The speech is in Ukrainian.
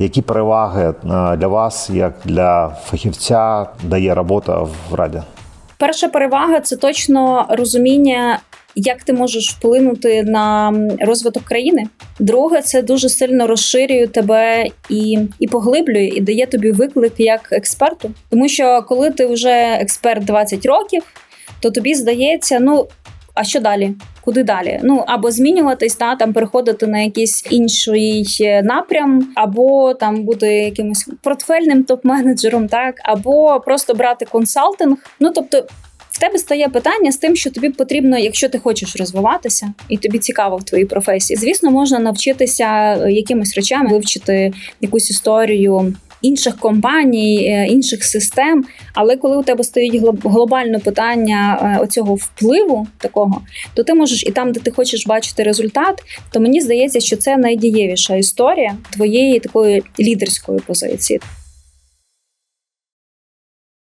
Які переваги е, для вас, як для фахівця, дає робота в раді? Перша перевага це точно розуміння, як ти можеш вплинути на розвиток країни. Друге, це дуже сильно розширює тебе і, і поглиблює, і дає тобі виклик як експерту. Тому що коли ти вже експерт 20 років, то тобі здається, ну а що далі? Куди далі? Ну або змінюватись, та там переходити на якийсь інший е, напрям, або там бути якимось портфельним топ-менеджером, так, або просто брати консалтинг. Ну тобто. В тебе стає питання з тим, що тобі потрібно, якщо ти хочеш розвиватися, і тобі цікаво в твоїй професії. Звісно, можна навчитися е, якимось речам, вивчити якусь історію інших компаній, е, інших систем. Але коли у тебе стоїть глоб- глобальне питання е, оцього впливу такого, то ти можеш і там, де ти хочеш бачити результат, то мені здається, що це найдієвіша історія твоєї такої лідерської позиції.